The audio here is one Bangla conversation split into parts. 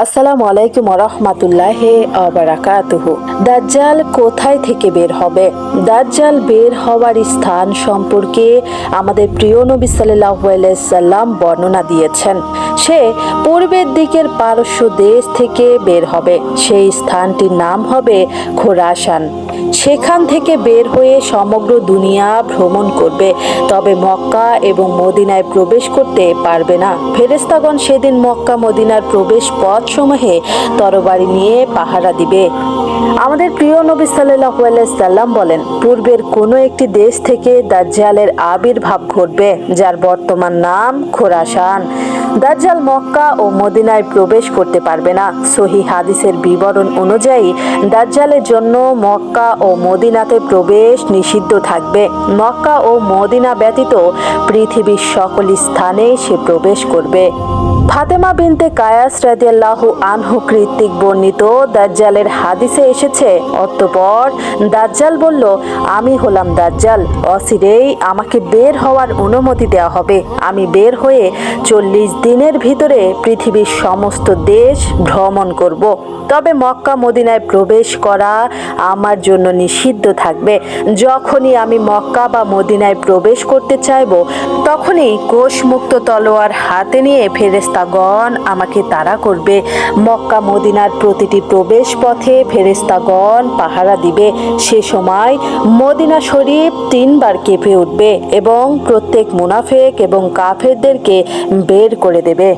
আসসালামু আলাইকুম রহমাতুল্লাহ অবরাকাতুহু দাজ্জাল কোথায় থেকে বের হবে? দাজ্জাল বের হওয়ার স্থান সম্পর্কে আমাদের প্রিয় নবী সাল্লাহ সাল্লাম বর্ণনা দিয়েছেন। সে পূর্বের দিকের পারস্য দেশ থেকে বের হবে। সেই স্থানটির নাম হবে খোরাসান। সেখান থেকে বের হয়ে সমগ্র দুনিয়া ভ্রমণ করবে। তবে মক্কা এবং মদিনায় প্রবেশ করতে পারবে না। ফেরেস্তাগণ সেদিন মক্কা, মদিনার প্রবেশ পথ সমূহে তরবারি নিয়ে পাহারা দিবে। আমাদের প্রিয় নবী সাল্লাহ সাল্লাম বলেন, পূর্বের কোনো একটি দেশ থেকে দাজ্জালের আবির্ভাব ঘটবে, যার বর্তমান নাম খোরাসান। দাজ্জাল মক্কা ও মদিনায় প্রবেশ করতে পারবে না। সহি হাদিসের বিবরণ অনুযায়ী দাজ্জালের জন্য মক্কা ও মদিনাতে প্রবেশ নিষিদ্ধ থাকবে। মক্কা ও মদিনা ব্যতীত পৃথিবীর সকল স্থানে সে প্রবেশ করবে। ফাতেমা বিনতে কায়াস রাদিয়াল্লাহু আনহু কৃতিক বর্ণিত দাজ্জালের হাদিসে এসেছে। অতঃপর দাজ্জাল বলল, আমি হলাম দাজ্জাল অসিরেই আমাকে বের হওয়ার অনুমতি দেওয়া হবে। আমি বের হয়ে চল্লিশ দিনের ভিতরে পৃথিবীর সমস্ত দেশ ভ্রমণ করব। তবে মক্কা মদিনায় প্রবেশ করা আমার জন্য নিষিদ্ধ থাকবে। যখনই আমি মক্কা বা মদিনায় প্রবেশ করতে চাইব, তখনই কোষমুক্ত তলোয়ার হাতে নিয়ে ফেরেস্তাগণ আমাকে তাড়া করবে। মক্কা, মদিনার প্রতিটি প্রবেশ পথে ফেরেস্তাগণ পাহারা দিবে। সে সময় মদিনা শরীফ তিনবার কেঁপে উঠবে এবং প্রত্যেক মুনাফেক এবং কাফেরদেরকে বের করে দেবে।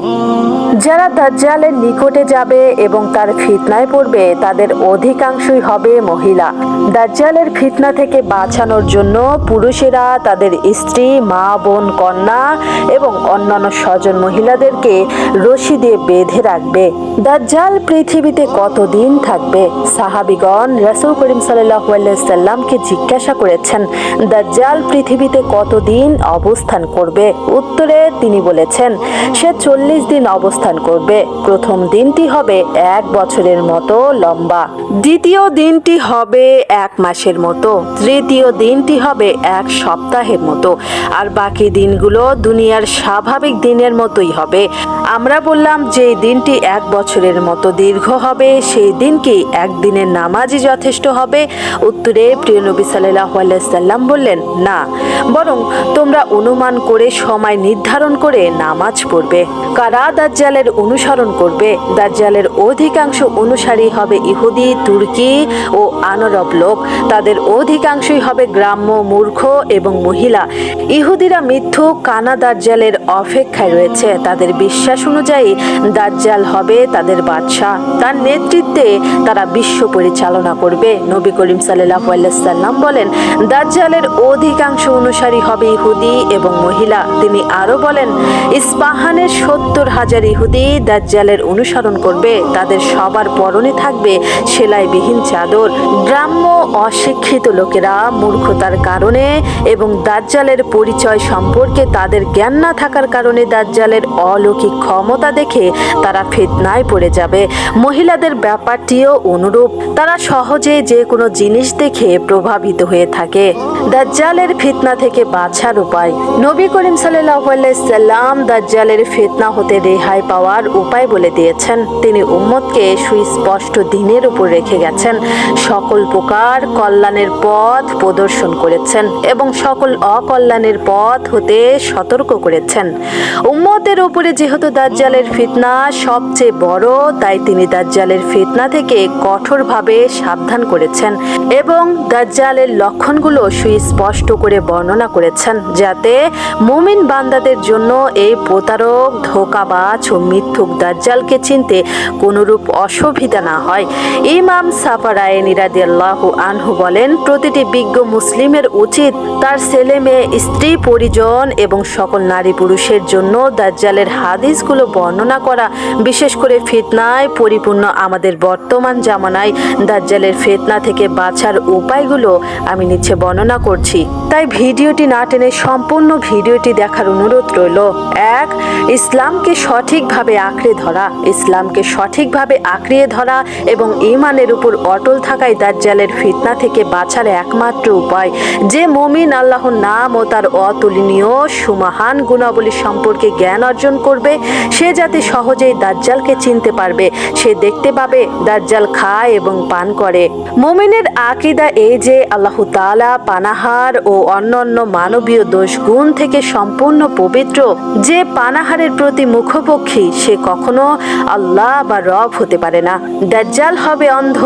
যারা দাজ্জালের নিকটে যাবে এবং তার ফিতনায় পড়বে, তাদের অধিকাংশই হবে মহিলা। দাজ্জালের ফিতনা থেকে বাঁচানোর জন্য পুরুষেরা তাদের স্ত্রী, মা, বোন, কন্যা এবং অন্যান্য স্বজন মহিলাদেরকে রশি দিয়ে বেঁধে রাখবে। দাজ্জাল পৃথিবীতে কতদিন থাকবে? সাহাবিগণ রাসূল করিম সাল্লাহ সাল্লামকে জিজ্ঞাসা করেছেন, দাজ্জাল পৃথিবীতে কতদিন অবস্থান করবে? উত্তরে তিনি বলেছেন, সে চল্লিশ দিন অবস্থান করবে। প্রথম দিনটি হবে এক বছরের মতো লম্বা। দ্বিতীয় দিনটি হবে এক মাসের মতো। তৃতীয় দিনটি হবে এক সপ্তাহের মতো। আর বাকি দিনগুলো দুনিয়ার স্বাভাবিক দিনের মতোই হবে। আমরা বললাম যে দিনটি এক বছরের মতো দীর্ঘ হবে, সেই দিন কি একদিনের নামাজই যথেষ্ট হবে? উত্তরে প্রিয় নবী সাল্লাহ সাল্লাম বললেন, না, বরং তোমরা অনুমান করে, সময় নির্ধারণ করে নামাজ পড়বে। কারা দাজ্জালের অনুসরণ করবে? দাজ্জালের অধিকাংশ অনুসারী হবে ইহুদি, তুর্কি ও আনরব লোক। তাদের অধিকাংশই হবে গ্রাম্য মূর্খ এবং মহিলা। ইহুদিরা মিথ্যু কানা দাজ্জালের অপেক্ষায় রয়েছে। তাদের বিশ্বাস অনুযায়ী দাজ্জাল হবে তাদের বাদশাহ। তার নেতৃত্বে তারা বিশ্ব পরিচালনা করবে। নবী করিম সাল্লাহ সাল্লাম বলেন, দাজ্জালের অধিকাংশ অনুসারী হবে ইহুদি এবং মহিলা। তিনি আরও বলেন, ইস্পাহানের সত্তর হাজার ইহুদি দাজ্জালের অনুসরণ করবে। তাদের সবার পরনে থাকবে সেলাইবিহীন চাদর। গ্রাম্য অশিক্ষিত লোকেরা মূর্খতার কারণে এবং দাজ্জালের পরিচয় সম্পর্কে তাদের জ্ঞান না থাকার কারণে দাজ্জালের অলৌকিক ক্ষমতা দেখে তারা ফিতনায় পড়ে যাবে। মহিলাদের ব্যাপারটিও অনুরূপ। তারা সহজে যে কোনো জিনিস দেখে প্রভাবিত হয়ে থাকে। দাজ্জালের ফিতনা থেকে বাঁচার উপায়। নবী করিম সাল্লাম দাজ্জালের ফিতনা হতে রেহাই পাওয়ার উপায় বলে দিয়েছেন। তিনি উম্মতকে সুস্পষ্ট দিনের উপর রেখে গেছেন। সকল প্রকার কল্যাণের পথ প্রদর্শন করেছেন এবং সকল অকল্যাণের পথ হতে সতর্ক করেছেন। উম্মতের উপরে যেহেতু দাজ্জালের ফিতনা সবচেয়ে বড়, তাই তিনি দাজ্জালের ফিতনা থেকে কঠোরভাবে সাবধান করেছেন এবং দাজ্জালের লক্ষণগুলো সুস্পষ্ট করে বর্ণনা করেছেন যাতে মুমিন বান্দাদের জন্য এই প্রতারক, ধোকাবাজ ও মিথ্যুক দাজ্জালকে চিনতে কোনোরূপ অসুবিধা না হয়। ইমাম সাফারায় নিরাদিয়াল্লাহ আনহু বলেন, প্রতিটি বিজ্ঞ মুসলিমের উচিত তার ছেলে মেয়ে, স্ত্রী, পরিজন এবং সকল নারী পুরুষের জন্য দাজ্জালের হাদিসগুলো বর্ণনা করা, বিশেষ করে ফিতনায় পরিপূর্ণ আমাদের বর্তমান জামানায় দাজ্জালের ফেতনা থেকে বাঁচার উপায়গুলো আমি নিচে বর্ণনা করছি। তাই ভিডিওটি না টেনে সম্পূর্ণ ভিডিওটি দেখার অনুরোধ রইল। এক, ইসলামকে সঠিকভাবে আঁকড়ে ধরা। ইসলামকে সঠিকভাবে আঁকড়িয়ে ধরা এবং ইমানের উপর অটল থাকাই দাজ্জালের ফিতনা থেকে বাঁচার একমাত্র উপায়। যে মমিন আল্লাহর নাম ও তার অতুলনীয়, সুমহান গুণাবলী সম্পর্কে জ্ঞান অর্জন করবে, সে যাতে সহজেই দাজ্জালকে চিনতে পারবে। সে দেখতে পাবে দাজ্জাল খায় এবং পান করে। মুমিনের আকিদা এই যে, আল্লাহ তাআলা পানাহার ও অন্যান্য মানবীয় দোষ গুণ থেকে সম্পূর্ণ পবিত্র, যে পানাহারের প্রতি মুখপক্ষী সে কখনো আল্লাহ বা রব হতে পারে না। দাজ্জাল হবে অন্ধ,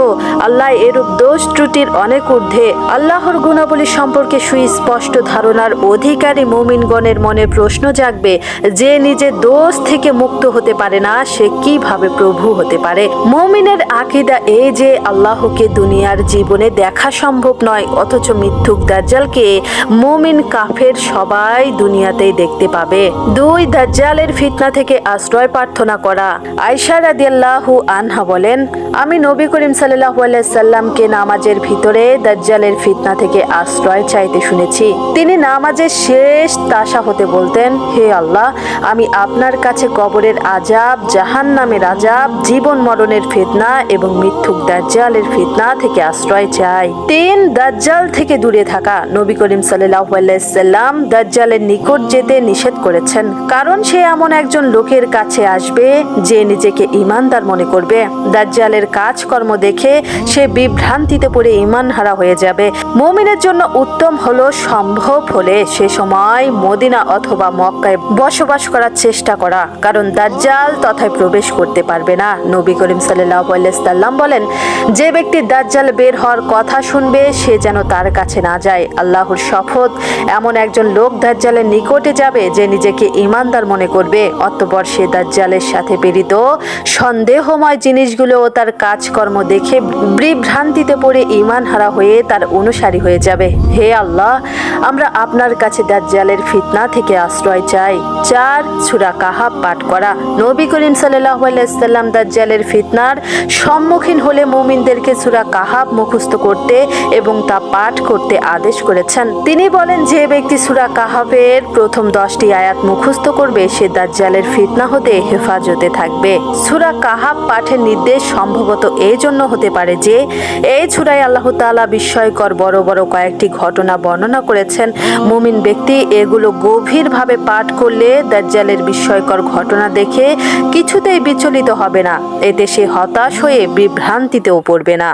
আল্লাহ এরূপ দোষ ত্রুটির অনেক ঊর্ধ্বে। আল্লাহর গুণাবলী সম্পর্কে সুস্পষ্ট ধারণার অধিকারী মুমিনগণের মনে প্রশ্ন জাগবে, যে নিজে দোষ থেকে মুক্ত হতে পারে না, সে কীভাবে প্রভু হতে পারে? মুমিনের আকিদা এই যে, আল্লাহকে দুনিয়ার জীবনে দেখা সম্ভব নয়, অথচ মিথ্যুক দাজ্জালকে মুমিন কাফের সবাই দুনিয়াতেই দেখতে পাবে। দুই দাজ্জালের ফিতনা থেকে আশ্রয় প্রার্থনা করা। আয়সা রাদিয়াল্লাহু আনহা বলেন, আমি নবী করিম সাল্লাল্লাহু আলাইহি সাল্লামকে নামাজের ভিতরে দাজ্জালের ফিতনা থেকে আশ্রয় চাইতে শুনেছি। তিনি নামাজের শেষ তাশা হতে বলতেন, হে আল্লাহ, আমি আপনার কাছে কবরের আজাব জাহান জাহান্নামের আজাব জীবন মরণের ফিতনা এবং মিথ্যুক দাজ্জালের ফিতনা থেকে আশ্রয় চাই। তিন দাজ্জাল থেকে দূরে থাকা নবী করিম সাল্লাম দাজ্জালের নিকট যেতে নিষেধ করেছেন। কারণ সে এমন একজন লোকের কাছে আসবে যে নিজেকে ইমানদার মনে করবে। দাজ্জালের কাজকর্ম দেখে সে বিভ্রান্তিতে পড়ে ইমান হারা হয়ে যাবে। মুমিনের জন্য উত্তম হলো সম্ভব হলে সে সময় মদিনা অথবা মক্কায় বসবাস করার চেষ্টা করা। কারণ দাজ্জাল তথায় প্রবেশ করতে পারবে না। নবী করিম সাল্লাম বলেন, যে ব্যক্তি দাজ্জাল বের হওয়ার কথা শুনবে, সে যেন তার কাছে না যায়। আল্লাহর শপথ। এমন একজন লোক দাজ্জালের নিকটে যাবে যে নিজেকে ইমানদার মনে করবে। অতঃপর সে দাজ্জালের সাথে প্রেরিত সন্দেহময় জিনিসগুলো ও তার কাজকর্ম দেখে বিভ্রান্তিতে পড়ে ইমান হারা হয়ে তার অনুসারী হয়ে যাবে। হে আল্লাহ আমরা আপনার কাছে দাজ্জালের ফিতনা থেকে আশ্রয় চাই। চার, সুরা কাহাব পাঠ করা। নবী করিম সাল্লাল্লাহু আলাইহি সাল্লাম দাজ্জালের ফিতনার সম্মুখীন হলে মুমিনদেরকে সুরা কাহাব মুখস্থ করতে এবং তা পাঠ করতে আদেশ করেছেন। তিনি বলেন, যে ব্যক্তি সুরা কাহাবের প্রথম দশটি আয়াত মুখস্থ করবে, সে দাজ্জালের ফিতনা হতে হেফাজতে থাকবে। সুরা কাহাব পাঠের নির্দেশ সম্ভবত এই জন্য হতে পারে যে, এই ছুরাই আল্লাহ তাআলা বিস্ময়কর বড় বড় কয়েকটি ঘটনা বর্ণনা করেছেন মুমিন ব্যক্তি এগুলো গভীরভাবে পাঠ করলে দাজ্জালের বিস্ময়কর ঘটনা দেখে কিছুতেই বিচলিত হবে না। এতে সে হতাশ হয়ে বিভ্রান্তিতেও পড়বে না।